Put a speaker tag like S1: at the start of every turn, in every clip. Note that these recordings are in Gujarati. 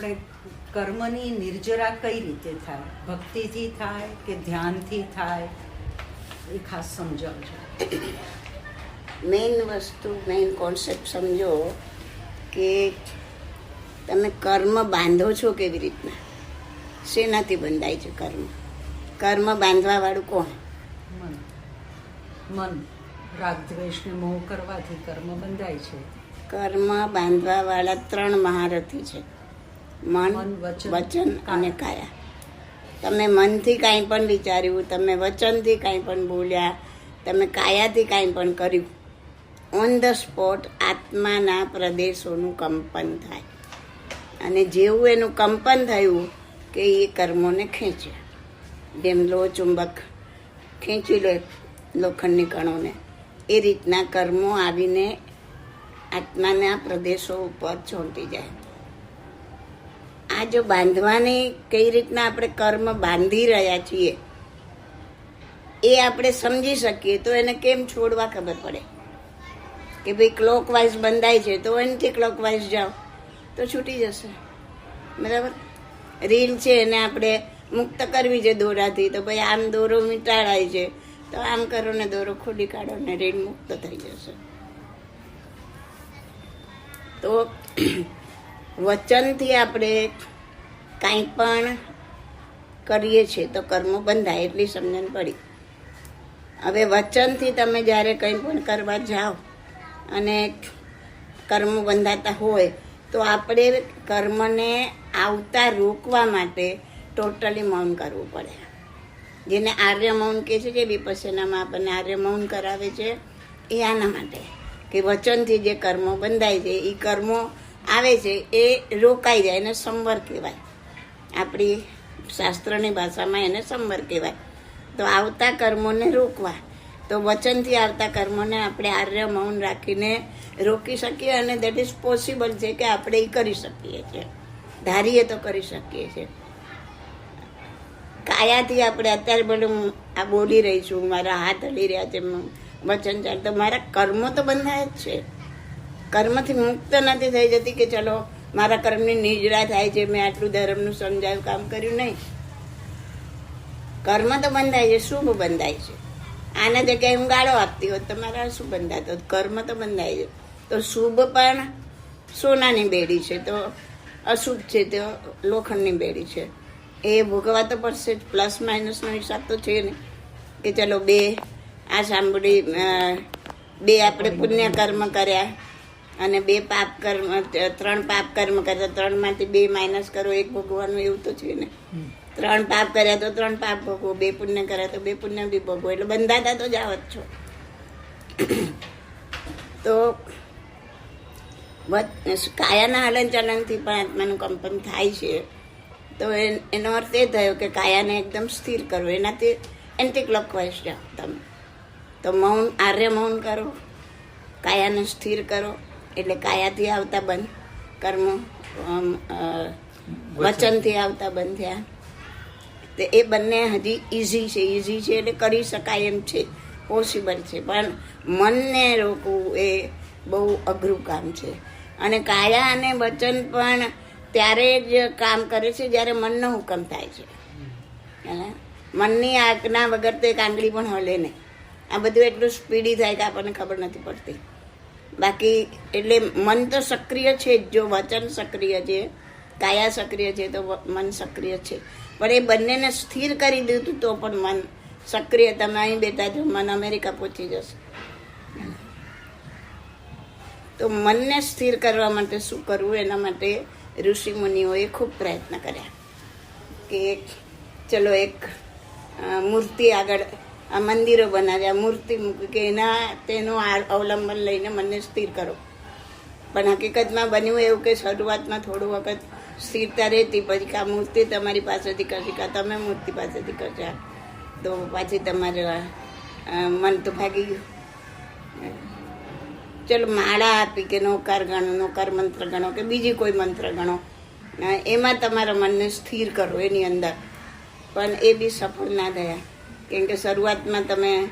S1: આપણે કર્મની નિર્જરા કઈ રીતે થાય? ભક્તિથી થાય કે ધ્યાનથી થાય? એ ખાસ સમજાવજો.
S2: મેઇન વસ્તુ મેઇન કોન્સેપ્ટ સમજો કે તમે કર્મ બાંધો છો કેવી રીતના? શેનાથી બંધાય છે કર્મ? કર્મ બાંધવાવાળું કોણ?
S1: મન. મન. રાગ દ્વેષને મોહ કરવાથી કર્મ બંધાય છે.
S2: કર્મ બાંધવાવાળા ત્રણ મહારથી છે. મન
S1: વચન,
S2: અને કાયા. તમે મનથી કાંઈ પણ વિચાર્યું તમે વચનથી કાંઈ પણ બોલ્યા તમે કાયાથી કાંઈ પણ કર્યું. ઓન ધ સ્પોટ આત્માના પ્રદેશોનું કંપન થાય. અને જેવું એનું કંપન થયું કે એ કર્મોને ખેંચે જેમ લો ચુંબક ખેંચી લે લોખંડની કણોને. એ રીતના કર્મો આવીને આત્માના પ્રદેશો ઉપર ચોંટી જાય. આ જો બાંધવાની કઈ રીતના આપણે કર્મ બાંધી રહ્યા છીએ, એ આપણે સમજી શકીએ, તો એને કેમ છોડવા ખબર પડે? કે ભાઈ ક્લોક વાઇઝ બંધાય છે, તો એનથી ક્લોક વાઇઝ જાઓ, તો છૂટી જશે. બરાબર? રીલ છે એને આપણે મુક્ત કરવી છે દોરાથી, તો ભાઈ આમ દોરો મીટાડાય છે, તો આમ કરો ને દોરો ખોલી કાઢો ને રીલ મુક્ત થઈ જશે. તો વચનથી આપણે કાંઈ પણ કરીએ છીએ તો કર્મો બંધાય એટલી સમજણ પડી. હવે વચનથી તમે જ્યારે કંઈ પણ કરવા જાઓ અને કર્મો બંધાતા હોય, તો આપણે કર્મને આવતા રોકવા માટે ટોટલી મૌન કરવું પડે. જેને આર્ય મૌન કહે છે કે વિપસ્યનામાં આપણને આર્ય મૌન કરાવે છે, એ આના માટે. કે વચનથી જે કર્મો બંધાય છે એ કર્મો આવે છે, એ રોકાઈ જાય એને સંવર કહેવાય. આપણી શાસ્ત્રની ભાષામાં એને સંવર કહેવાય. તો આવતા કર્મોને રોકવા. તો વચનથી આવતા કર્મોને આપણે આર્ય મૌન રાખીને રોકી શકીએ અને દેટ ઇઝ પોસિબલ છે કે આપણે એ કરી શકીએ છીએ. ધારીએ તો કરી શકીએ છીએ. કાયાથી આપણે અત્યારે બધું આ બોલી રહી છું, મારા હાથ હલી રહ્યા છે વચન ચાલ તો મારા કર્મો તો બંધાય જ છે. કર્મથી મુક્ત નથી થઈ જતી કે ચલો મારા કર્મની નિજરા થાય છે, મેં આટલું ધર્મનું સમજાયું, કામ કર્યું નહીં. કર્મ તો બંધાય છે, શુભ બંધાય છે. આના જગ્યાએ હું ગાળો આપતી હોત તો મારા શું બંધાતો કર્મ તો બંધાય છે. તો શુભ પણ સોનાની બેડી છે, તો અશુભ છે, તો લોખંડની બેડી છે. એ ભોગવા તો પડશે જ પ્લસ માઇનસનો હિસાબ તો છે ને. કે ચલો બે, આ સાંભળી બે આપણે પુણ્ય કર્મ કર્યા. અને બે પાપ કર્મ ત્રણ પાપ કર્મ કર્યા ત્રણમાંથી બે માઇનસ કરો એક ભોગવાનું એવું તો છે ને. ત્રણ પાપ કર્યા તો ત્રણ પાપ ભોગવો બે પુણ્ય કર્યા તો બે પુણ્ય બી ભોગવો. એટલે બંધાતા તો જાવ જ છો. તો કાયાના કાયાના હલનચલનથી પણ આત્માનું કંપન થાય છે. તો એનો અર્થ એ થયો કે કાયાને એકદમ સ્થિર કરો. એનાથી એન્ટી ક્લોકવાઇઝ જાઓ તમે. તો મૌન આર્ય મૌન કરો. કાયાને સ્થિર કરો. એટલે કાયાથી આવતા બંધ. કર્મ વચનથી આવતા બંધ થયા. તો એ બંને હજી ઇઝી છે ઇઝી છે એટલે કરી શકાય એમ છે પોસિબલ છે. પણ મનને રોકવું એ બહુ અઘરું કામ છે. અને કાયા અને વચન પણ ત્યારે જ કામ કરે છે જ્યારે મનનો હુકમ થાય છે? મનની આજ્ઞા વગર તો એક આંગળી પણ હલે નહીં. આ બધું એટલું સ્પીડી થાય કે આપણને ખબર નથી પડતી. બાકી એટલે મન તો સક્રિય છે જ, જો વચન સક્રિય છે, કાયા સક્રિય છે, તો મન સક્રિય છે. પણ એ બંનેને સ્થિર કરી દીધું તો પણ મન સક્રિય. તમે અહીં બેઠા છો, મન અમેરિકા પહોંચી જશે. તો મનને સ્થિર કરવા માટે શું કરવું? એના માટે ઋષિ મુનિઓએ ખૂબ પ્રયત્ન કર્યા. કે એક ચલો એક મૂર્તિ આગળ આ મંદિરો બનાવ્યા મૂર્તિ મૂકી કે એના તેનું અવલંબન લઈને મનને સ્થિર કરો. પણ હકીકતમાં બન્યું એવું કે શરૂઆતમાં થોડું વખત સ્થિરતા રહેતી, પછી આ મૂર્તિ તમારી પાસેથી કરશે કાં તમે મૂર્તિ પાસેથી કરશે. તો પાછી તમારે મન તો ભાગી ગયું. ચલો, માળા આપી કે નોકાર ગણો, નોકાર મંત્ર ગણો કે બીજી કોઈ મંત્ર ગણો. એમાં તમારા મનને સ્થિર કરો એની અંદર. પણ એ બી સફળ ના થયા. કેમ કે શરૂઆતમાં તમે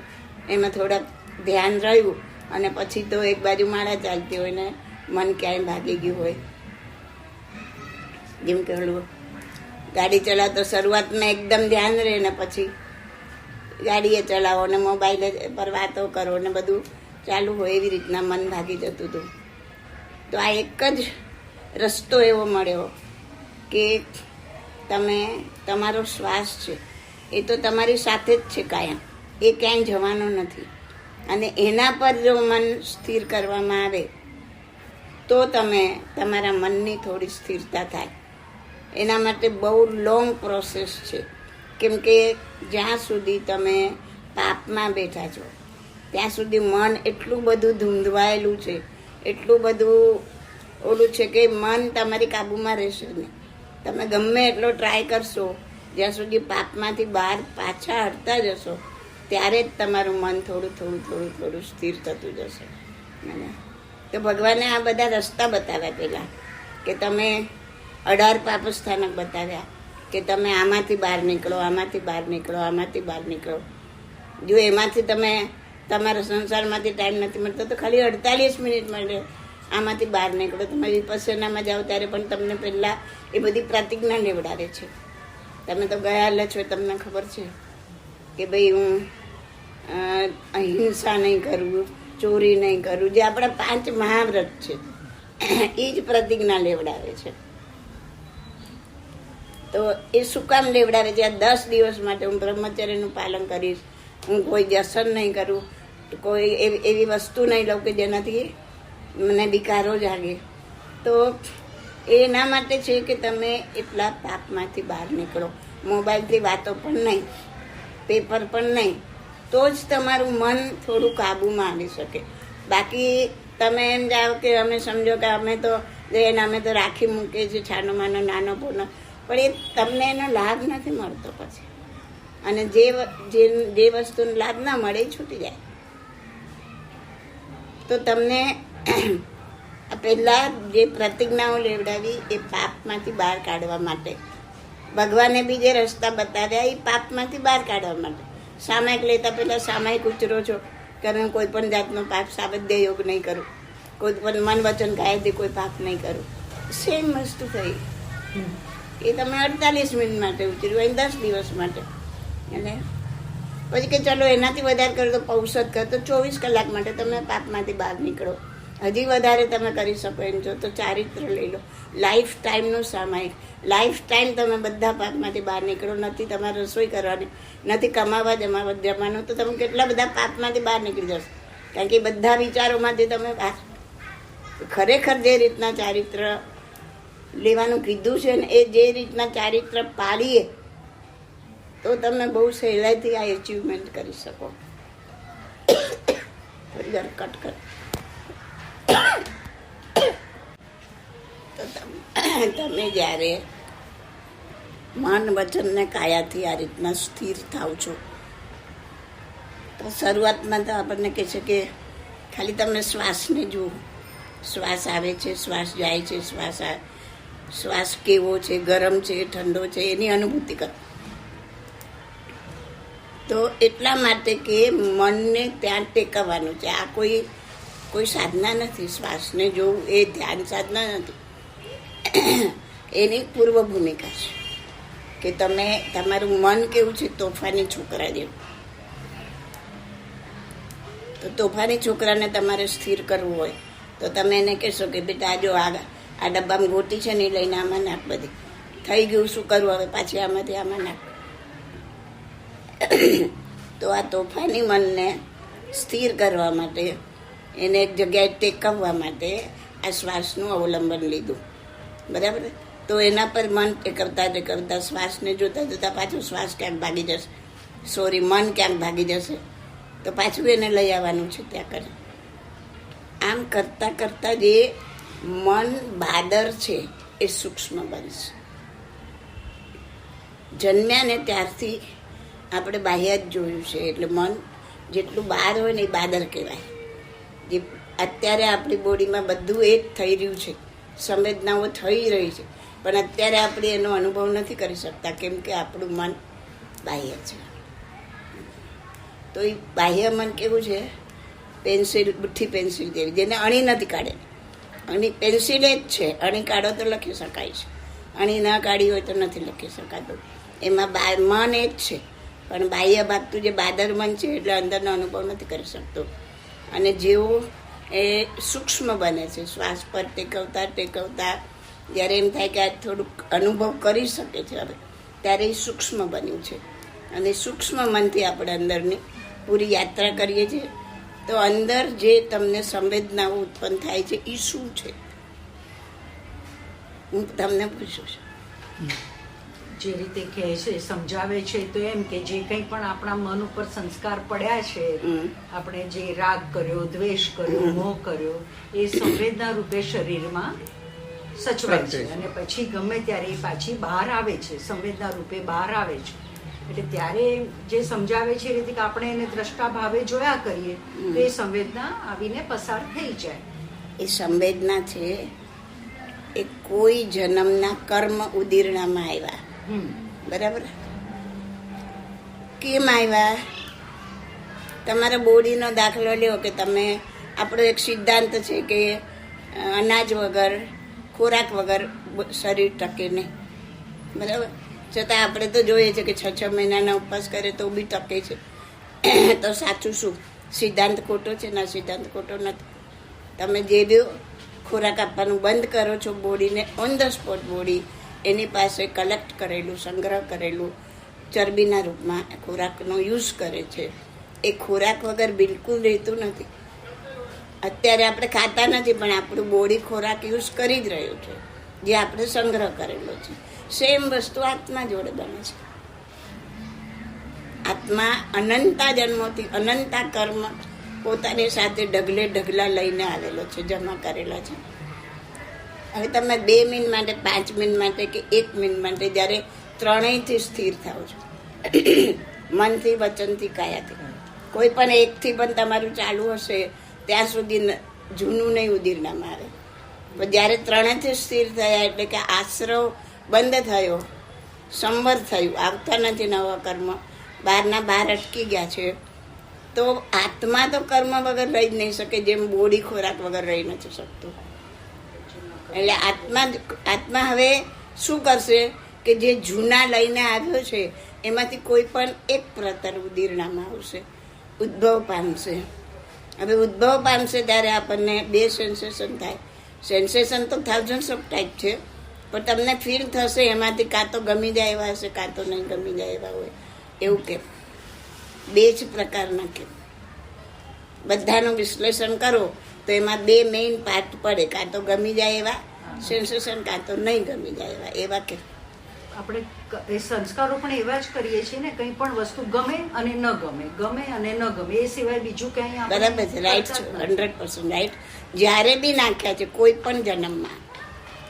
S2: એમાં થોડાક ધ્યાન રહ્યું અને પછી તો એક બાજુ માળા ચાલતી હોય ને મન ક્યાંય ભાગી ગયું હોય. જેમ કે ગાડી ચલાવતો શરૂઆતમાં એકદમ ધ્યાન રહે ને પછી ગાડીએ ચલાવો ને મોબાઈલ પર વાતો કરો ને બધું ચાલુ હોય એવી રીતના મન ભાગી જતું હતું. તો આ એક જ રસ્તો એવો મળ્યો કે તમે, તમારો શ્વાસ છે. એ તો તમારી સાથે જ છે કાયમ. એ ક્યાંય જવાનો નથી. અને એના પર જો મન સ્થિર કરવામાં આવે, તો તમે તમારા મનની થોડી સ્થિરતા થાય. એના માટે બહુ લોંગ પ્રોસેસ છે. કેમ કે જ્યાં સુધી તમે પાપમાં બેઠા છો, ત્યાં સુધી મન એટલું બધું ધૂંધવાયેલું છે, એટલું બધું ઓલું છે કે મન તમારી કાબૂમાં રહેશે નહીં. તમે ગમે એટલો ટ્રાય કરશો જ્યાં સુધી પાપમાંથી બહાર પાછા હટતા જશો, ત્યારે જ તમારું મન થોડું થોડું થોડું થોડું સ્થિર થતું જશે? તો ભગવાને આ બધા રસ્તા બતાવ્યા પહેલાં, કે તમે અઢાર પાપસ્થાનક બતાવ્યા, કે તમે આમાંથી બહાર નીકળો, આમાંથી બહાર નીકળો, આમાંથી બહાર નીકળો. જો એમાંથી તમે તમારા સંસારમાંથી ટાઈમ નથી મળતો, તો ખાલી અડતાલીસ મિનિટ માટે આમાંથી બહાર નીકળો. તમે વિપස්සનામાં જાઓ, ત્યારે પણ તમને પહેલાં એ બધી પ્રતિજ્ઞા લેવડાવે છે. તમે તો ગયા છો તમને ખબર છે કે ભાઈ હું અહિંસા નહીં કરવું ચોરી નહીં કરવું જે આપણા પાંચ મહાવ્રત છે, એ જ પ્રતિજ્ઞા લેવડાવે છે. તો એ શું કામ લેવડાવે છે? આ દસ દિવસ માટે હું બ્રહ્મચર્યનું પાલન કરીશ, હું કોઈ વ્યસન નહીં કરું, કોઈ એવી એવી વસ્તુ નહીં લઉં કે જેનાથી મને વિકારો જાગે. તો એ એના માટે છે કે તમે એટલા તાપમાંથી બહાર નીકળો. મોબાઈલથી વાતો પણ નહીં, પેપર પણ નહીં, તો જ તમારું મન થોડું કાબૂમાં આવી શકે. બાકી તમે એમ જાઓ કે અમે સમજો કે અમે તો જઈને અમે તો રાખી મૂકીએ છીએ, છાનો માનો, નાનો પૂર્ણ પણ એ તમને એનો લાભ નથી મળતો પછી. અને જે જે વસ્તુનો લાભ ના મળે એ છૂટી જાય. તો તમને પહેલાં જે પ્રતિજ્ઞાઓ લેવડાવી એ પાપમાંથી બહાર કાઢવા માટે. ભગવાને બી જે રસ્તા બતાવ્યા એ પાપમાંથી બહાર કાઢવા માટે. સામાયિક લેતા પહેલાં સામાયિક ઉચરો છો. કારણ કોઈ પણ જાતનો પાપ સાબદ્ય યોગ નહીં કરું. કોઈ પણ મન વચન કાયથી કોઈ પાપ નહીં કરું. સેમ વસ્તુ થઈ. એ તમે અડતાલીસ મિનિટ માટે ઉતર્યું હોય દસ દિવસ માટે. અને પછી કે ચલો એનાથી વધારે કરો તો પૌષધ કરો, તો ચોવીસ કલાક માટે તમે પાપમાંથી બહાર નીકળો. હજી વધારે તમે કરી શકો એમ છો તો ચારિત્ર લઈ લો. લાઈફ ટાઈમનું સામાયિક. લાઈફ ટાઈમ તમે બધા પાપમાંથી બહાર નીકળો. નથી તમારે રસોઈ કરવાની, નથી કમાવા જમાવા જમવાનું તો તમે કેટલા બધા પાપમાંથી બહાર નીકળી જશો. કારણ કે બધા વિચારોમાંથી તમે બહાર. ખરેખર જે રીતના ચારિત્ર લેવાનું કીધું છે ને એ જે રીતના ચારિત્ર પાડીએ, તો તમે બહુ સહેલાઈથી આ એચિવમેન્ટ કરી શકો. થોડી વાર કટ કર તો તમ- જ્યારે મન વચન ને કાયાથી આ રીતના સ્થિર થાવ છો. તો શરૂઆતમાં તો આપણને કહે છે કે ખાલી તમે શ્વાસને જુઓ. શ્વાસ આવે છે, શ્વાસ જાય છે, શ્વાસ શ્વાસ કેવો છે, ગરમ છે, ઠંડો છે, એની અનુભૂતિ કરો. તો એટલા માટે કે મનને ત્યાં ટેકવવાનું છે. આ કોઈ કોઈ સાધના નથી. શ્વાસને જોવું એ ધ્યાન સાધના નથી. એની પૂર્વ ભૂમિકા છે. કે તમે, તમારું મન કેવું છે, તોફાની છોકરા જેવું. તો તોફાની છોકરાને તમારે સ્થિર કરવું હોય, તો તમે એને કહેશો કે, બેટા આજો આ આ ડબ્બામાં ગોટી છે ને, એ લઈને આમાં નાખ બધી. થઈ ગયું, શું કરવું હવે? પાછી આમાંથી આમાં નાખ. તો આ તોફાની મનને સ્થિર કરવા માટે, એને એક જગ્યાએ ટેકવવા માટે આ શ્વાસનું અવલંબન લીધું. બરાબર? તો એના પર મન ટેકવતા કરતાં શ્વાસને જોતા જોતા પાછું શ્વાસ ક્યાંક ભાગી જશે. સોરી મન ક્યાંક ભાગી જશે. તો પાછું એને લઈ આવવાનું છે ત્યાં કરે. આમ કરતાં કરતાં જે મન બાદર છે એ સૂક્ષ્મ બનશે. જન્મ્યા ને ત્યારથી આપણે બાહ્ય જ જોયું છે, એટલે મન જેટલું બહાર હોય ને એ બાદર કહેવાય. જે અત્યારે આપણી બોડીમાં બધું એ જ થઈ રહ્યું છે. સંવેદનાઓ થઈ રહી છે. પણ અત્યારે આપણે એનો અનુભવ નથી કરી શકતા, કેમ કે આપણું મન બાહ્ય છે. તો એ બાહ્ય મન કેવું છે? પેન્સિલ, બુઠ્ઠી પેન્સિલ જેવી, જેને અણી નથી કાઢે અણી પેન્સિલ જ છે, અણી કાઢો તો લખી શકાય છે. અણી ન કાઢી હોય તો નથી લખી શકાતું. એમાં બા, મન એ જ છે. પણ બાહ્ય ભાગતું જે બાદર મન છે, એટલે અંદરનો અનુભવ નથી કરી શકતો. અને જેવું એ સૂક્ષ્મ બને છે. શ્વાસ પર ટેકવતા ટેકવતા જ્યારે એમ થાય કે આ થોડુંક અનુભવ કરી શકે છે હવે, ત્યારે એ સૂક્ષ્મ બન્યું છે. અને સૂક્ષ્મ મનથી આપણે અંદરની પૂરી યાત્રા કરીએ છીએ. તો અંદર જે તમને સંવેદનાઓ ઉત્પન્ન થાય છે એ શું છે? હું તમને પૂછું છું.
S1: જે રીતે કહે છે સમજાવે છે તો એમ કે જે કંઈ પણ આપણા મન ઉપર સંસ્કાર પડ્યા છે આપણે જે રાગ કર્યો દ્વેષ કર્યો મોહ કર્યો એ સંવેદના રૂપે શરીરમાં સચવાય છે. અને પછી ગમે ત્યારે એ પાછી બહાર આવે છે સંવેદના રૂપે બહાર આવે છે. એટલે ત્યારે જે સમજાવે છે એ રીતે કે આપણે એને દ્રષ્ટા ભાવે જોયા કરીએ તો એ સંવેદના આવીને પસાર થઈ જાય.
S2: એ સંવેદના છે એ કોઈ જન્મના કર્મ ઉદીરણામાં આવ્યા. બરાબર? કેમ આવ્યા? તમારા બોડીનો દાખલો લ્યો કે તમે, આપણો એક સિદ્ધાંત છે કે અનાજ વગર, ખોરાક વગર શરીર ટકે નહીં. બરાબર? છતાં આપણે તો જોઈએ છે કે છ છ મહિનાના ઉપવાસ કરે તો બી ટકે છે. તો સાચું શું? સિદ્ધાંત ખોટો છે? ના, સિદ્ધાંત ખોટો નથી. તમે જે બી ખોરાક આપવાનું બંધ કરો છો બોડીને, ઓન ધ સ્પોટ બોડી એની પાસે કલેક્ટ કરેલું, સંગ્રહ કરેલું ચરબીના રૂપમાં ખોરાકનો યુઝ કરે છે. એ ખોરાક વગર બિલકુલ રહેતું નથી. અત્યારે આપણે ખાતા નથી, પણ આપણું બોડી ખોરાક યુઝ કરી જ રહ્યું છે, જે આપણે સંગ્રહ કરેલો છે. સેમ વસ્તુ આત્મા જોડે બને છે. આત્મા અનંતા જન્મોથી અનંતા કર્મ પોતાની સાથે ઢગલે ઢગલા લઈને આવેલો છે, જમા કરેલા છે. હવે તમે બે મિનિટ માટે, પાંચ મિનિટ માટે કે એક મિનિટ માટે જ્યારે ત્રણેયથી સ્થિર થાવ છો. મનથી, વચનથી, કાયાથી. કોઈ પણ એકથી પણ તમારું ચાલુ હશે, ત્યાં સુધી જૂનું નહીં ઉદીરનામાં આવે. પણ જ્યારે ત્રણેયથી સ્થિર થયા એટલે કે આશ્રવ બંધ થયો, સંવર થયું, આવતા નથી નવા કર્મ બહારના બહાર અટકી ગયા છે, તો આત્મા તો કર્મ વગર રહી જ નહીં શકે, જેમ બોડી ખોરાક વગર રહી નથી શકતું. એટલે આત્મા આત્મા હવે શું કરશે કે જે જૂના લઈને આવ્યો છે, એમાંથી કોઈ પણ એક પ્રતર ઉદીરણામાં આવશે. ઉદ્ભવ પામશે. હવે ઉદ્ભવ પામશે ત્યારે આપણને બે સેન્સેશન થાય. સેન્સેશન તો થાઉઝન્ડ ઓફ ટાઈપ છે, પણ તમને ફીલ થશે એમાંથી કાં તો ગમી જાય એવા હશે, કાં તો નહીં ગમી જાય એવા હોય. એવું કેમ બે જ પ્રકારના કે. બધાનું વિશ્લેષણ કરો. તો એમાં બે મેઇન પાર્ટ પડે. કાં તો ગમી જાય એવા સેન્સેશન કાં તો નહીં ગમી જાય એવા. એવા કે.
S1: આપણે એ સંસ્કારો પણ એવા જ કરીએ છીએ ને કંઈ પણ વસ્તુ ગમે અને ન ગમે. ગમે અને ન ગમે. એ સિવાય બીજું કંઈ
S2: બરાબર છે રાઈટ છે. હંડ્રેડ પર્સન્ટ રાઈટ જ્યારે બી નાખ્યા છે કોઈ પણ જન્મમાં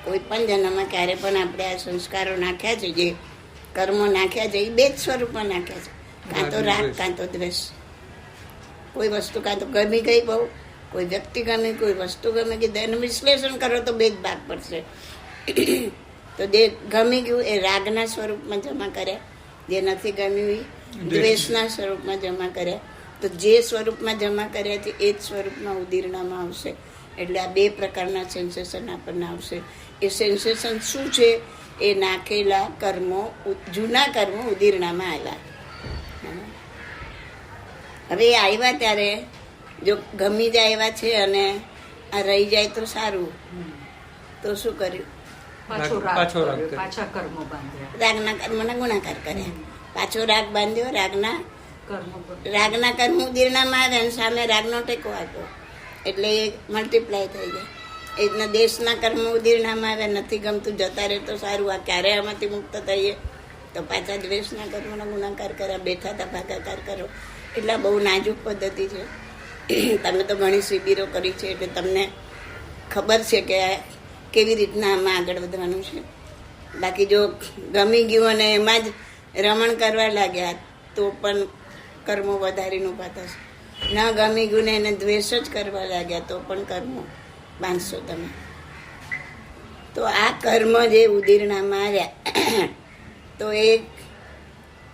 S2: કોઈ પણ જન્મમાં ક્યારે પણ આપણે આ સંસ્કારો નાખ્યા છે જે કર્મો નાખ્યા છે એ બે જ સ્વરૂપમાં નાખ્યા છે. કાં તો રાગ કાં તો દ્વેષ. કોઈ વસ્તુ કાં તો ગમી ગઈ બહુ કોઈ વ્યક્તિ ગમે કોઈ વસ્તુ ગમે કે એનું વિશ્લેષણ કરો તો બે જ ભાગ પડશે. તો જે ગમી ગયું એ રાગના સ્વરૂપમાં જમા કર્યા જે નથી ગમ્યું એ દ્વેષના સ્વરૂપમાં જમા કર્યા તો જે સ્વરૂપમાં જમા કર્યા છે એ જ સ્વરૂપમાં ઉદીર્ણામાં આવશે. એટલે આ બે પ્રકારના સેન્સેશન આપણને આવશે. એ સેન્સેશન શું છે? એ નાખેલા કર્મો જૂના કર્મો ઉદીર્ણામાં આવ્યા હવે આવ્યા ત્યારે જો ગમી જાય એવા છે અને આ રહી જાય તો સારું. તો શું કર્યું? રાગના કર્મના ગુણાકાર કર્યા. પાછો રાગ બાંધ્યો રાગના રાગના કર્મ ઉદીરણામાં આવે અને સામે રાગનો ટેકો આપ્યો. એટલે એ મલ્ટીપ્લાય થઈ જાય એ રીતના દેશના કર્મ ઉદીરણામાં આવે નથી ગમતું જતા રહે તો સારું. આ ક્યારે આમાંથી મુક્ત થઈએ? તો પાછા દ્વેષના કર્મનો ગુણાકાર કર્યા બેઠા હતા ભાગાકાર કરો એટલે બહુ નાજુક પદ્ધતિ છે. તમે તો ઘણી શિબિરો કરી છે એટલે તમને ખબર છે કે કેવી રીતના આમાં આગળ વધવાનું છે. બાકી જો ગમી ગયું અને એમાં જ રમણ કરવા લાગ્યા તો પણ કર્મો વધારીને ઊભા થશે. ન ગમી ગયું ને એને દ્વેષ જ કરવા લાગ્યા તો પણ કર્મો બાંધશો તમે. તો આ કર્મ જે ઉદીરણામાં આવ્યા, તો એ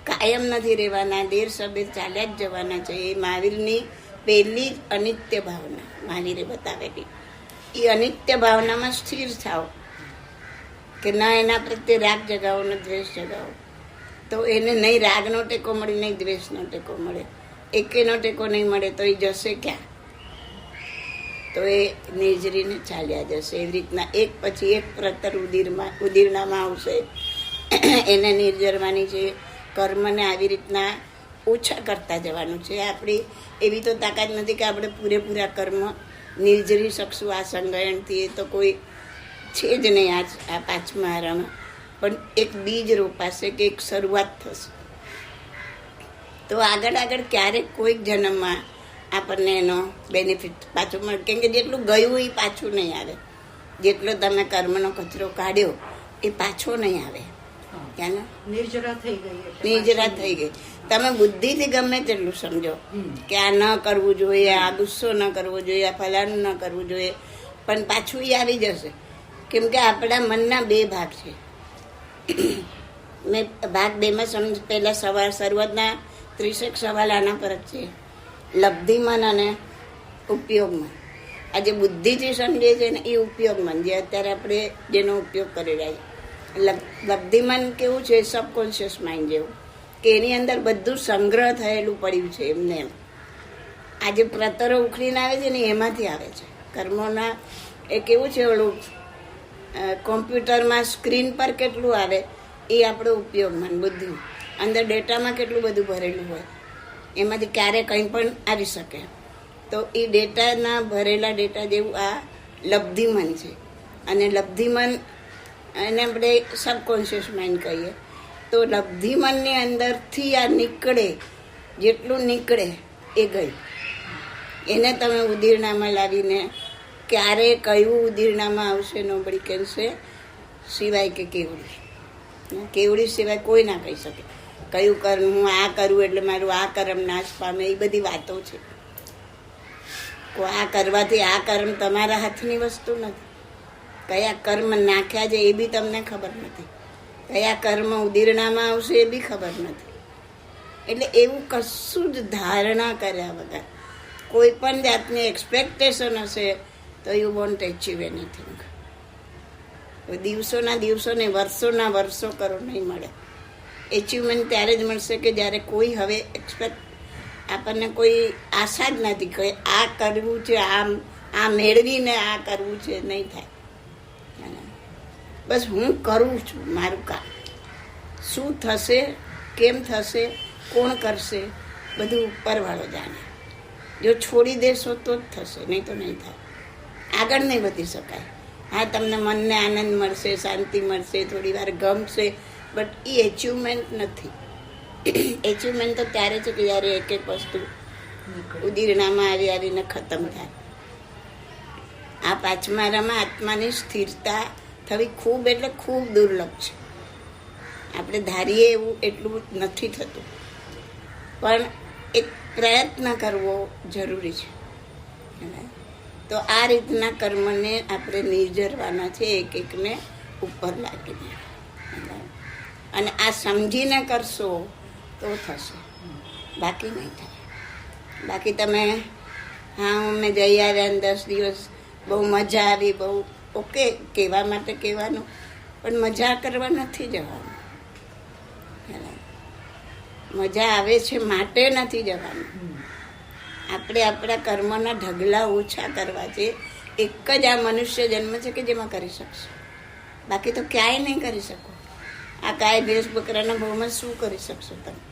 S2: કાયમ નથી રહેવાના, દેર સબેર ચાલ્યા જ જવાના છે. એ મહાવીરની પહેલી જ અનિત્ય ભાવના માનીરે બતાવેલી. એ અનિત્ય ભાવનામાં સ્થિર થાવ કે ના, એના પ્રત્યે રાગ જગાવો ને દ્વેષ જગાવો. તો એને નહીં રાગનો ટેકો મળે, નહીં દ્વેષનો ટેકો મળે. એકેનો ટેકો નહીં મળે, તો એ જશે ક્યાં? તો એ નિર્જરીને ચાલ્યા જશે. એવી રીતના એક પછી એક પ્રતર ઉદીરમાં ઉદીરણામાં આવશે. એને નિર્જરવાની છે કર્મને આવી રીતના ઓછા કરતા જવાનું છે. આપણી એવી તો તાકાત નથી કે આપણે પૂરેપૂરા કર્મ નિર્જરી શકશું આ સંગયણથી. એ તો કોઈ છે જ નહીં આજ આ પાંચમા હારામાં પણ એક બીજ રોપાશે કે એક શરૂઆત થશે. તો આગળ આગળ ક્યારેક કોઈક જન્મમાં આપણને એનો બેનિફિટ પાછો મળે. કેમ કે જેટલું ગયું એ પાછું નહીં આવે. જેટલો તમે કર્મનો કચરો કાઢ્યો એ પાછો નહીં આવે.
S1: નિર્જરા થઈ ગઈ નિર્જરા
S2: થઈ ગઈ. તમે બુદ્ધિથી ગમે તેટલું સમજો. કે આ ન કરવું જોઈએ આ ગુસ્સો ન કરવો જોઈએ આ ફલાણું ન કરવું જોઈએ. પણ પાછું એ આવી જશે. કેમ કે આપણા મનના બે ભાગ છે. મેં ભાગ બેમાં સમજ પહેલાં સવાર શરૂઆતના ત્રીસેક સવાલ આના પર જ છે. લબ્ધિમન અને ઉપયોગમાં આ જે બુદ્ધિથી સમજે છે ને એ ઉપયોગમાં જે અત્યારે આપણે જેનો ઉપયોગ કરી રહ્યા છીએ. લબ- લબ્ધિમન કેવું છે? સબકોન્શિયસ માઇન્ડ જેવું. કે એની અંદર બધું સંગ્રહ થયેલું પડ્યું છે એમને એમ. આ જે પ્રતરો ઉખડીને આવે છે ને એમાંથી આવે છે. કર્મોના, એ કેવું છે ઓલું કોમ્પ્યુટરમાં સ્ક્રીન પર કેટલું આવે, એ આપણો ઉપયોગમાં બુદ્ધિ. અંદર ડેટામાં કેટલું બધું ભરેલું હોય, એમાંથી ક્યારે કંઈ પણ આવી શકે. તો એ ડેટાના ભરેલા ડેટા જેવું આ લબ્ધિમન છે. અને લબ્ધિમન એને આપણે સબકોન્શિયસ માઇન્ડ કહીએ. તો લબ્ધિમનની અંદરથી આ નીકળે, જેટલું નીકળે એ ગયું. એને તમે ઉદીરણામાં લાવીને ક્યારે કયું ઉદીરણામાં આવશે નોબડી કહેશે, સિવાય કે કેવડી. કેવડી સિવાય કોઈ ના કહી શકે. કયું કર્મ હું આ કરું એટલે મારું આ કર્મ નાશ પામે, એ બધી વાતો છે. આ કરવાથી આ કર્મ તમારા હાથની વસ્તુ નથી. કયા કર્મ નાખ્યા છે એ બી તમને ખબર નથી. કયા કર્મ ઉદીરણામાં આવશે એ બી ખબર નથી. એટલે એવું કશું જ ધારણા કર્યા વગર, કોઈ પણ જાતની એક્સપેક્ટેશન હશે, તો યુ વોન્ટ એચીવ એનીથિંગ દિવસોના દિવસો ને વર્ષોના વર્ષો કરો, નહીં મળે. એચિવમેન્ટ ત્યારે જ મળશે કે જ્યારે કોઈ હવે એક્સપેક્ટ આપણને કોઈ આશા જ નથી કે આ કરવું છે, આમ, આ મેળવીને આ કરવું છે, નહીં થાય. બસ હું કરું છું મારું કામ. શું થશે, કેમ થશે, કોણ કરશે, બધું ઉપરવાળો જાણે. જો છોડી દેશો તો જ થશે, નહીં તો નહીં થાય. આગળ નહીં વધી શકાય. હા, તમને મનને આનંદ મળશે, શાંતિ મળશે, થોડી વાર ગમશે, બટ એ એચિવમેન્ટ નથી. એચિવમેન્ટ તો ત્યારે છે કે જ્યારે એક એક વસ્તુ. ઉદીરણામાં આવી આવીને ખતમ થાય. આ પાંચમારામાં આત્માની સ્થિરતા થવી ખૂબ એટલે ખૂબ દુર્લભ છે. આપણે ધારીએ એવું એટલું નથી થતું. પણ એક પ્રયત્ન કરવો જરૂરી છે. તો આ રીતના કર્મને આપણે નિર્જરવાના છે એક એકને ઉપર લાગીને. અને આ સમજીને કરશો તો થશે. બાકી નહીં થાય. બાકી તમે, હા, અમે જઈ આવ્યા દસ દિવસ બહુ મજા આવી, બહુ ઓકે, કહેવા માટે કહેવાનું, પણ મજા કરવા નથી જવાનું. મજા આવે છે માટે નથી જવાનું. આપણે આપણા કર્મના ઢગલા ઓછા કરવા છે. એક જ આ મનુષ્ય જન્મ છે કે જેમાં કરી શકશો? બાકી તો ક્યાંય નહીં કરી શકો. આ કાંઈ ભેંસ બકરાના ભાવમાં શું કરી શકશો તમે?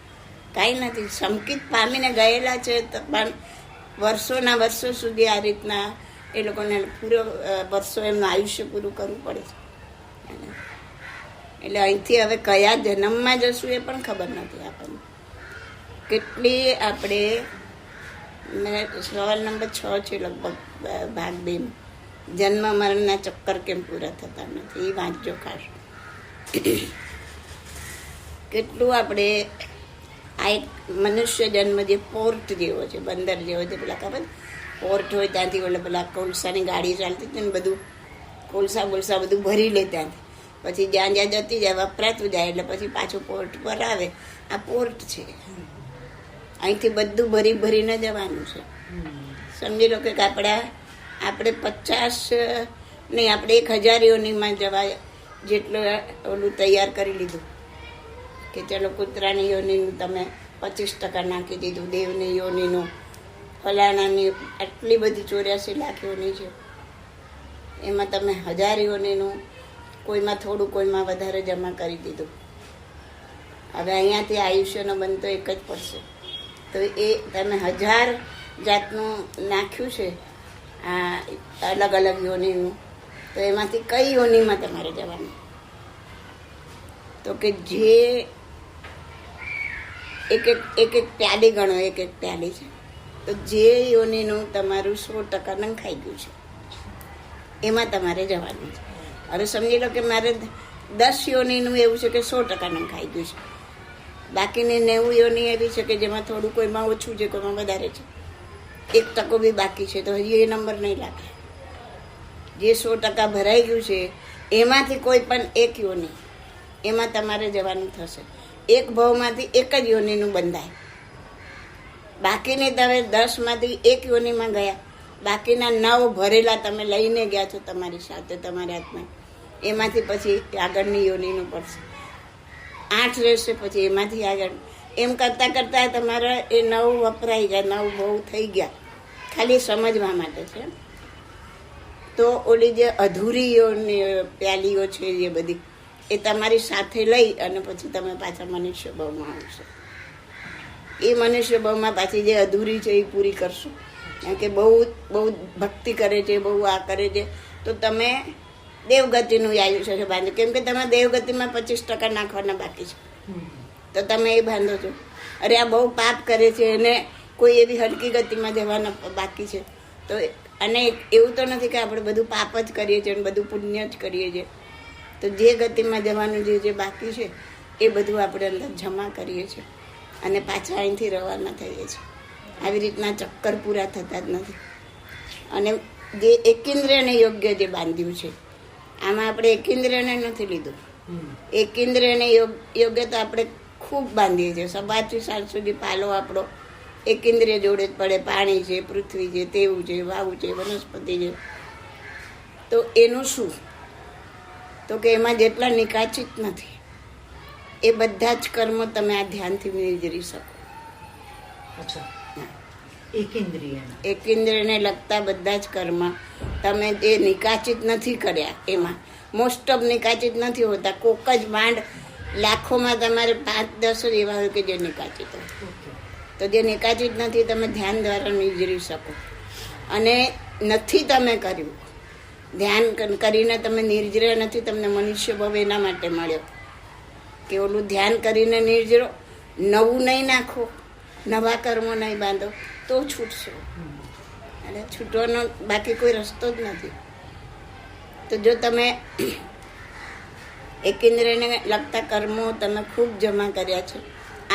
S2: કાંઈ નથી. સંકિત પામીને ગયેલા છે પણ વર્ષોના વર્ષો સુધી આ રીતના એ લોકોને પૂરો વર્ષો એમનું આયુષ્ય પૂરું કરવું પડે છે. એટલે અહીંથી હવે કયા જન્મમાં જશું એ પણ ખબર નથી આપણને. કેટલી આપણે મેં સવાલ નંબર છ છે લગભગ ભાગ બેન. જન્મ મરણના ચક્કર કેમ પૂરા થતા નથી એ વાંચજો ખાસ. કેટલું આપણે, આ એક મનુષ્ય જન્મ જે પોર્ટ જેવો છે, બંદર જેવો છે પેલા ખબર પોર્ટ હોય ત્યાંથી ઓલે પેલા કોલસાની ગાડી ચાલતી હતી ને બધું, કોલસા બોલસા બધું ભરી લે ત્યાંથી. પછી જ્યાં જ્યાં જતી જાય, વપરાતું જાય, એટલે પછી પાછું પોર્ટ પર આવે. આ પોર્ટ છે. અહીંથી બધું ભરી ભરીને જવાનું છે. સમજી લો કે આપણા, આપણે પચાસ, નહીં, આપણે એક હજારીઓનીમાં જવા જેટલું ઓલું તૈયાર કરી લીધું. કે ચલો કૂતરાની યોનીનું તમે પચીસ ટકા નાખી દીધું, દેવની યોનીનું. ફલાણાની આટલી બધી ચોર્યાસી લાખીઓની છે. એમાં તમે હજાર યોનીનું કોઈમાં થોડું કોઈમાં વધારે જમા કરી દીધું. હવે અહીંયાથી આયુષ્યનો બંધ તો એક જ પડશે. તો એ તમે હજાર જાતનું નાખ્યું છે, આ અલગ અલગ યોનીનું, તો એમાંથી કઈ યોનીમાં તમારે જવાનું? તો કે જે એક એક એક એક પ્યાલી ગણો, એક એક પ્યાલી છે. તો જે યોનીનું તમારું સો ટકા નંખાઈ ગયું છે. એમાં તમારે જવાનું છે. હવે સમજી લો કે મારે દસ યોનીનું એવું છે કે સો ટકા નંખાઈ ગયું છે. બાકીની નેવું યોની એવી છે કે જેમાં થોડું કોઈમાં ઓછું છે, કોઈમાં વધારે છે. એક ટકો બી બાકી છે, તો હજી એ નંબર નહીં લાગે. જે સો ટકા ભરાઈ ગયું છે, એમાંથી કોઈ પણ એક યોની, એમાં તમારે જવાનું થશે. એક ભાવમાંથી એક જ યોનીનું બંધાય. બાકીની તમે દસમાંથી એક યોનીમાં ગયા. બાકીના નવ ભરેલા તમે લઈને ગયા છો તમારી સાથે, તમારા હાથમાં. એમાંથી પછી આગળની યોનીનું પડશે. આઠ રહેશે પછી એમાંથી આગળ. એમ કરતાં કરતાં તમારા એ નવ વપરાઈ ગયા, નવ બહુ થઈ ગયા. ખાલી સમજવા માટે છે. તો ઓલી જે અધૂરી યોની પ્યાલીઓ છે જે બધી, એ તમારી સાથે લઈ અને પછી તમે પાછા મનુષ્ય ભાવમાં આવશો. એ મનુષ્ય બહુમાં પાછી જે અધૂરી છે એ પૂરી કરશો. કારણ કે બહુ બહુ ભક્તિ કરે છે, બહુ આ કરે છે. તો તમે દેવગતિનું આયુષ્ય છે બાંધો. કેમ કે તમે દેવગતિમાં પચીસ ટકા નાખવાના બાકી છે. તો તમે એ બાંધો છો. અરે આ બહુ પાપ કરે છે એને કોઈ એવી હલકી ગતિમાં જવાના બાકી છે. તો અને એવું તો નથી કે આપણે બધું પાપ જ કરીએ છીએ અને બધું પુણ્ય જ કરીએ છીએ. તો જે ગતિમાં જવાનું જે જે બાકી છે, એ બધું આપણે અંદર જમા કરીએ છીએ. અને પાછા અહીંથી રવાના થઈએ છીએ. આવી રીતના ચક્કર પૂરા થતા જ નથી. અને જે એકેન્દ્રને યોગ્ય જે બાંધ્યું છે આમાં આપણે એકેન્દ્રને નથી લીધું. એકેન્દ્રને યોગ્ય તો આપણે ખૂબ બાંધીએ છીએ. સવારથી સાંજ સુધી પાલો આપણો એકેન્દ્રિય જોડે જ પડે. પાણી છે પૃથ્વી છે તેવું છે વાવું છે વનસ્પતિ છે. તો એનું શું? તો કે એમાં જેટલા નિકાચિત નથી. એ બધા જ કર્મો તમે આ ધ્યાનથી નિર્જરી શકો.
S1: એકેન્દ્રિયના
S2: લગતા બધા જ કર્મ તમે જે નિકાચિત નથી કર્યા એમાં મોસ્ટ ઓફ નિકાચિત નથી હોતા કોક જ માંડ લાખોમાં તમારે પાંચ દસ જ એવા હોય કે જે નિકાચિત હોય. તો જે નિકાચિત નથી તમે ધ્યાન દ્વારા નિર્જરી શકો. અને નથી તમે કર્યું ધ્યાન કરીને તમે નિર્જર્યા નથી તમને મનુષ્ય ભવ એના માટે મળ્યો. કે ઓલું ધ્યાન કરીને નિર્જરો, નવું નહીં નાખો, નવા કર્મો નહીં બાંધો, તો છૂટશો. અને છૂટવાનો બાકી કોઈ રસ્તો જ નથી. તો જો તમે એકેન્દ્રને લગતા કર્મો તમે ખૂબ જમા કર્યા છે,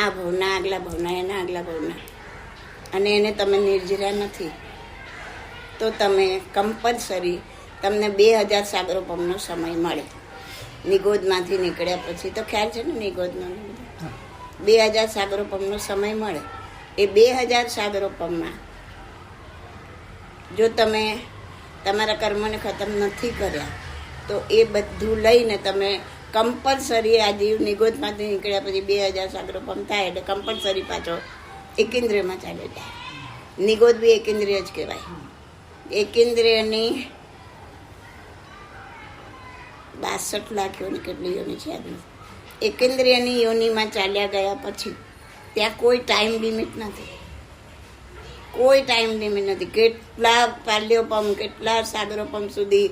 S2: આ ભાવના, આગલા ભાવના, એના આગલા ભાવના, અને એને તમે નિર્જરા નથી, તો તમે કમ્પલસરી તમને બે હજાર સાગરોપમનો સમય મળે. નિગોદમાંથી નીકળ્યા પછી તો ખ્યાલ છે ને નિગોદનો? બે હજાર સાગરોપમનો સમય મળે. એ બે હજાર સાગરોપમમાં જો તમે તમારા કર્મને ખતમ નથી કર્યા, તો એ બધું લઈને તમે કમ્પલસરી આ જીવ નિગોદમાંથી નીકળ્યા પછી બે હજાર સાગરોપમ થાય એટલે કમ્પલસરી પાછો એકેન્દ્રિયમાં ચાલે. જાય નિગોદ બી એકેન્દ્રિય જ કહેવાય. એકેન્દ્રિયની બાસઠ લાખ યોની કેટલી યોની છે આજની એકેન્દ્રિયની યોનીમાં ચાલ્યા ગયા પછી ત્યાં કોઈ ટાઈમ લિમિટ નથી. કોઈ ટાઈમ લિમિટ નથી. કેટલા પાલ્યોપમ કેટલા સાગરોપમ સુધી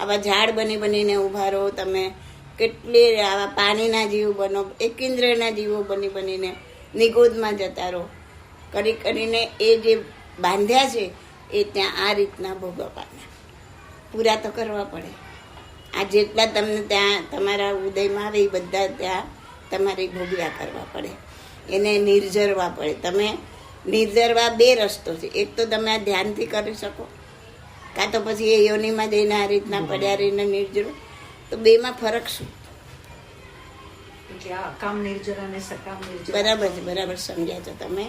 S2: આવા ઝાડ બની બનીને ઊભા રહો તમે. કેટલી આવા પાણીના જીવ બનો એકેન્દ્રિયના જીવો બની બનીને નિગોદમાં જતા રહો. કરી કરીને એ જે બાંધ્યા છે, એ ત્યાં આ રીતના ભોગવવાના. પૂરા તો કરવા પડે. આ જેટલા તમને ત્યાં તમારા ઉદયમાં આવે એ બધા ત્યાં તમારે ભોગવ્યા કરવા પડે. એને નિર્જરવા પડે. તમે નિર્જરવા બે રસ્તો છે. એક તો તમે આ ધ્યાનથી કરી શકો. કાં તો પછી એ યોનિમાં જઈને આ રીતના પડ્યા રહીને નિર્જરો. તો બેમાં ફરક શું? બરાબર છે બરાબર સમજ્યા છો તમે.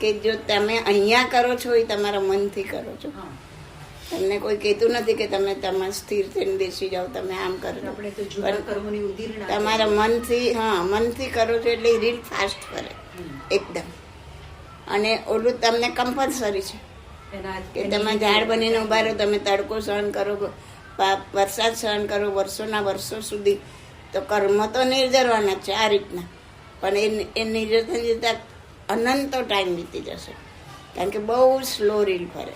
S2: કે જો તમે અહીંયા કરો છો એ તમારા મનથી કરો છો. તમને કોઈ કહેતું નથી કે તમે તમારે સ્થિર થઈને બેસી જાઓ તમે આમ કરો તમારા મનથી હા મનથી કરો છો એટલે રીલ ફાસ્ટ કરે. એકદમ. અને ઓલું તમને કમ્પલસરી છે. કે તમે ઝાડ બનીને ઊભા રહો તમે તડકો સહન કરો વરસાદ સહન કરો વર્ષોના વર્ષો સુધી. તો કર્મ તો નિર્જરવાના જ છે આ રીતના. પણ એ એ નિર્જરતા જતા અનંતો ટાઈમ વીતી જશે. કારણ કે બહુ સ્લો રીલ ફરે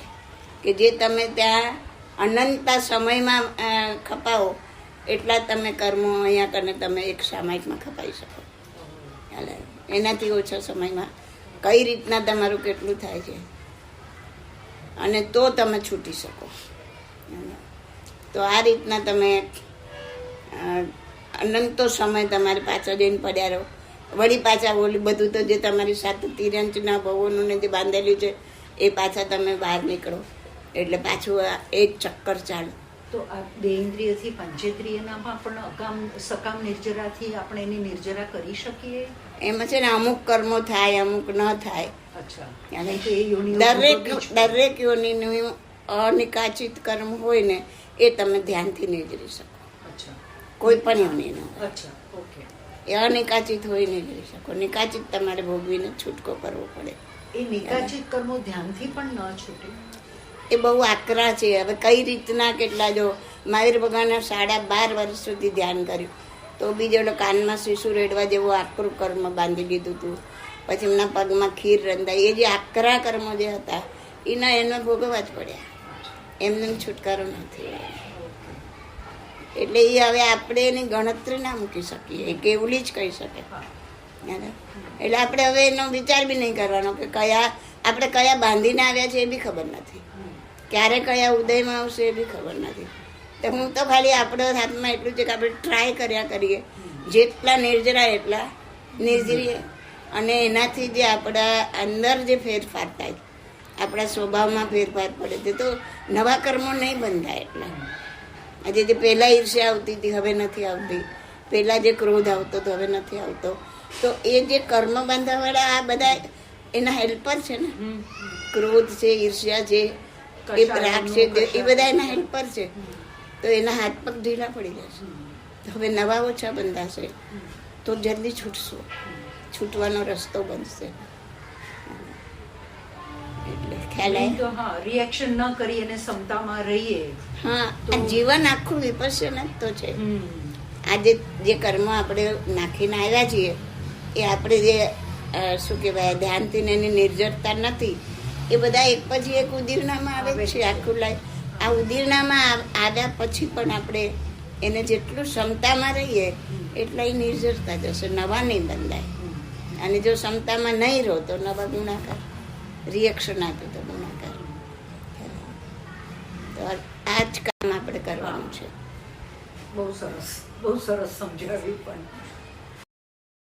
S2: કે જે તમે ત્યાં અનંતા સમયમાં ખપાવો, એટલા તમે કર્મો અહીંયા કરીને તમે એક સામાયિકમાં ખપાઈ શકો. એટલે એનાથી ઓછા સમયમાં કઈ રીતના તમારું કેટલું થાય છે? અને તો તમે છૂટી શકો. તો આ રીતના તમે અનંતો સમય તમારે પાછળ જઈને પડ્યા રહો. વળી પાછા ઓલું બધું તો જે તમારી સાથે તિરંચના ભવોનું ને જે બાંધેલું છે, એ પાછા તમે બહાર નીકળો. એટલે પાછું આ એક ચક્કર ચાલે.
S1: તો આ ઇન્દ્રિયથી પંચેન્દ્રિયનામાં પણ અકામ સકામ નિર્જરાથી આપણે એની નિર્જરા કરી શકીએ?
S2: એમાં છે ને અમુક કર્મો થાય અમુક ન થાય.
S1: અચ્છા. એ
S2: દરેક દરેક યોનિનું અનિકાચિત કર્મ હોય ને એ તમે ધ્યાનથી નિર્જરી શકો.
S1: અચ્છા.
S2: કોઈ પણ યોનિનું
S1: અચ્છા ઓકે.
S2: એ અનિકાચિત હોય નિર્જરી શકો. નિકાચિત તમારે ભોગવીને છૂટકો કરવો પડે.
S1: એ નિકાચિત કર્મો ધ્યાનથી પણ ન છૂટે?
S2: એ બહુ આકરા છે. હવે કઈ રીતના કેટલા જો મહાવીર ભગવાનના સાડા બાર વર્ષ સુધી ધ્યાન કર્યું. તો ઓલો કાનમાં શિશુ રેડવા જેવું આકરું કર્મ બાંધી દીધું હતું પછી એમના પગમાં ખીર રંધાઈ. એ જે આકરા કર્મો જે હતા, એના એને ભોગવવા જ પડ્યા. એમને છુટકારો નથી એટલે એ હવે આપણે એની ગણતરી ના મૂકી શકીએ. એ કેવલી જ કહી શકે? એટલે આપણે હવે એનો વિચાર બી નહીં કરવાનો કે કયા, આપણે કયા બાંધીને આવ્યા છે એ બી ખબર નથી. ક્યારે કયા ઉદયમાં આવશે એ બી ખબર નથી. તો હું તો ખાલી આપણો હાથમાં એટલું છે કે આપણે ટ્રાય કર્યા કરીએ. જેટલા નિર્જરા એટલા નિર્જરીએ અને એનાથી જે આપણા અંદર જે ફેરફાર થાય આપણા સ્વભાવમાં ફેરફાર પડે છે તો નવા કર્મો નહીં બંધાય એટલા. આજે જે પહેલાં ઈર્ષ્યા આવતી હતી હવે નથી આવતી. પહેલાં જે ક્રોધ આવતો તો હવે નથી આવતો. તો એ જે કર્મ બાંધવાવાળા આ બધા એના હેલ્પર છે ને? ક્રોધ છે ઈર્ષ્યા છે એ રાગ છે એ બધા એના હેલ્પર છે. તો એના હાથ પગ ઢીલા પડી જશે હવે નવા ઓછા બંધાશે. તો જલ્દી છૂટશો. છૂટવાનો રસ્તો બનશે.
S1: રિએક્શન ન કરી અને ક્ષમતામાં રહીએ.
S2: હા જીવન આખું વિપસ્યના જ તો છે. આજે જે કર્મ આપણે નાખીને આવ્યા છીએ એ આપણે જે શું કહેવાય ધ્યાનથી એની નિર્જરતા નથી એ બધા એક પછી એક ઉદીરણામાં આવે છે આખું લાઈ આ ઉદીરણામાં આડા પછી પણ આપણે એને જેટલું ક્ષમતામાં રહીએ એટલા એ નિર્જરતા જશે નવા નહીં બંધાય. અને જો ક્ષમતામાં નહીં રહો તો નવા ગુણાકાર રિએક્શન આપે તો ગુણાકાર. તો આ જ કામ આપણે કરવાનું છે.
S1: બહુ સરસ બહુ સરસ સમજાવ્યું પણ.